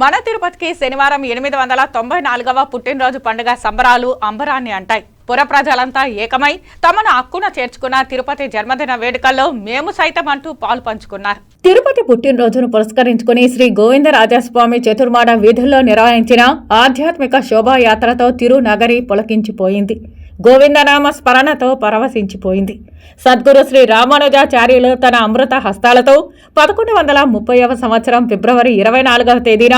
మన తిరుపతికి శనివారం ఎనిమిది వందల తొంభై నాలుగవ పుట్టినరోజు పండుగ సంబరాలు అంబరాన్ని అంటాయి. పుర ప్రజలంతా ఏకమై తమను హక్కున చేర్చుకున్న తిరుపతి జన్మదిన వేడుకల్లో మేము సైతం అంటూ పాలు పంచుకున్నారు. తిరుపతి పుట్టినరోజును పురస్కరించుకుని శ్రీ గోవిందరాజస్వామి చతుర్మాడ వీధుల్లో నిర్వహించిన ఆధ్యాత్మిక శోభాయాత్రతో తిరునగరి పులకించిపోయింది. గోవిందనామ స్మరణతో పరవశించిపోయింది. సద్గురు శ్రీ రామానుజాచార్యులు తన అమృత హస్తాలతో పదకొండు వందల ముప్పైవ సంవత్సరం ఫిబ్రవరి ఇరవై నాలుగవ తేదీన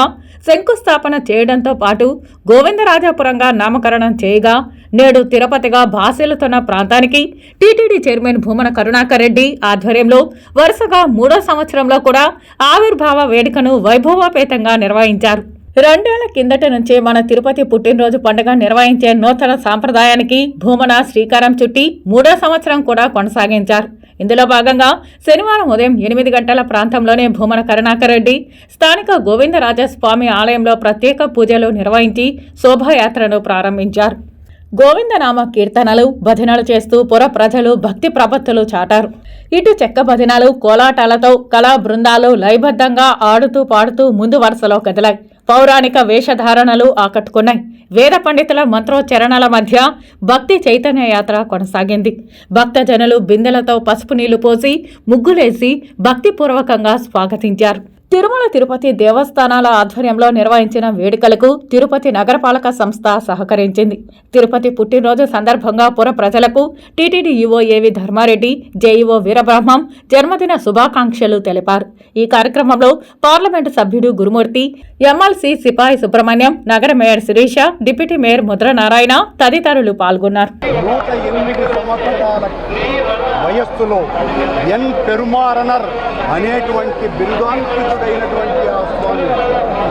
శంకుస్థాపన చేయడంతో పాటు గోవిందరాజాపురంగా నామకరణం చేయగా నేడు తిరుపతిగా భాసిల్లుతున్న ప్రాంతానికి టీటీడీ చైర్మన్ భూమన కరుణాకర్ రెడ్డి ఆధ్వర్యంలో వరుసగా మూడో సంవత్సరంలో కూడా ఆవిర్భావ వేడుకను వైభవోపేతంగా నిర్వహించారు. రెండేళ్ళ కిందట నుంచే మన తిరుపతి పుట్టినరోజు పండుగ నిర్వహించే నూతన సాంప్రదాయానికి భూమన శ్రీకారం చుట్టి మూడో సంవత్సరం కూడా కొనసాగించారు. ఇందులో భాగంగా శనివారం ఉదయం ఎనిమిది గంటల ప్రాంతంలోనే భూమన కరుణాకర్ రెడ్డి స్థానిక గోవిందరాజస్వామి ఆలయంలో ప్రత్యేక పూజలు నిర్వహించి శోభాయాత్రను ప్రారంభించారు. గోవిందనామ కీర్తనలు భజనలు చేస్తూ పుర ప్రజలు భక్తి ప్రపత్తులు చాటారు. ఇటు చెక్క భజనలు కోలాటాలతో కళా బృందాలు లయబద్ధంగా ఆడుతూ పాడుతూ ముందు వరుసలో కదిలాయి. పౌరాణిక వేషధారణలు ఆకట్టుకున్నాయి. వేద పండితుల మంత్రోచ్చరణల మధ్య భక్తి చైతన్య యాత్ర కొనసాగింది. భక్తజనులు బిందెలతో పసుపు నీళ్ళు పోసి ముగ్గులేసి భక్తిపూర్వకంగా స్వాగతించారు. తిరుమల తిరుపతి దేవస్థానాల ఆధ్వర్యంలో నిర్వహించిన వేడుకలకు తిరుపతి నగరపాలక సంస్థ సహకరించింది. తిరుపతి పుట్టినరోజు సందర్భంగా పుర ప్రజలకు టీటీడీ ఈవో ఏవి ధర్మారెడ్డి జేఈఓ వీరబ్రహ్మం జన్మదిన శుభాకాంక్షలు తెలిపారు. ఈ కార్యక్రమంలో పార్లమెంటు సభ్యుడు గురుమూర్తి ఎమ్మెల్సీ సిపాయి సుబ్రహ్మణ్యం నగర mayor Sirisha deputy mayor Mudranarayana తదితరులు పాల్గొన్నారు. వయస్సులో ఎన్ పెరుమారనర్ అనేటువంటి బిరుదాంకితుడైనటువంటి ఆ స్వామి.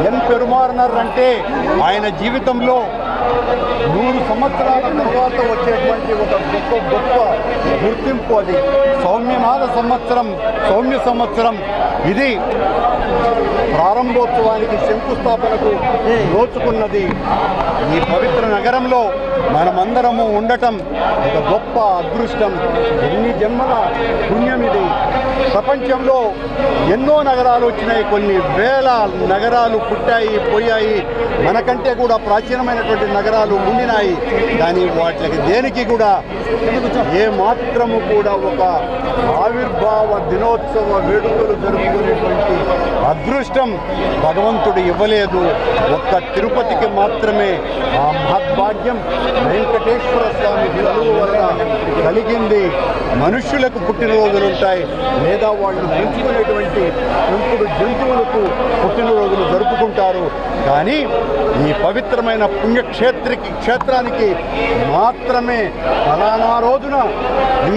ఎన్ పెరుమారనర్ అంటే ఆయన జీవితంలో నూరు సంవత్సరాల తర్వాత వచ్చేటువంటి ఒక గొప్ప గొప్ప గుర్తింపు అది. సౌమ్యనాథ సంవత్సరం సౌమ్య సంవత్సరం. ఇది ప్రారంభోత్సవానికి శంకుస్థాపనకు నోచుకున్నది ఈ పవిత్ర నగరంలో మనమందరము ఉండటం ఒక గొప్ప అదృష్టం. ఎన్ని జన్మల పుణ్యం ఇది. ప్రపంచంలో ఎన్నో నగరాలు వచ్చినాయి. కొన్ని వేల నగరాలు పుట్టాయి పోయాయి. మనకంటే కూడా ప్రాచీనమైనటువంటి నగరాలు ఉండినాయి. కానీ వాటికి దేనికి కూడా ఏ మాత్రము కూడా ఒక ఆవిర్భావ దినోత్సవ వేడుకలు జరుపుకునేటువంటి అదృష్టం భగవంతుడు ఇవ్వలేదు. ఒక్క తిరుపతికి మాత్రమే ఆ మహద్భాగ్యం వెంకటేశ్వర స్వామి విలువ వల్ల కలిగింది. మనుష్యులకు పుట్టినరోజులు ఉంటాయి. లేదా వాళ్ళు పెంచుకునేటువంటి పెంపుడు జంతువులకు పుట్టినరోజులు జరుపుకుంటారు. కానీ ఈ పవిత్రమైన పుణ్యక్షేత్రికి క్షేత్రానికి మాత్రమే ఫలానా రోజున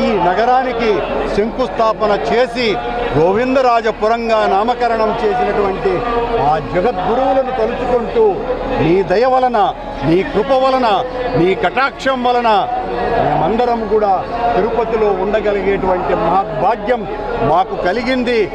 ఈ నగరానికి శంకుస్థాపన చేసి గోవిందరాజపురంగా నామకరణం చేసినటువంటి ఆ జగద్గురువులను తలుచుకుంటూ నీ దయ వలన నీ కృప వలన నీ కటాక్షం వలన మేమందరం కూడా తిరుపతిలో ఉండగలిగేటువంటి మహాభాగ్యం మాకు కలిగింది.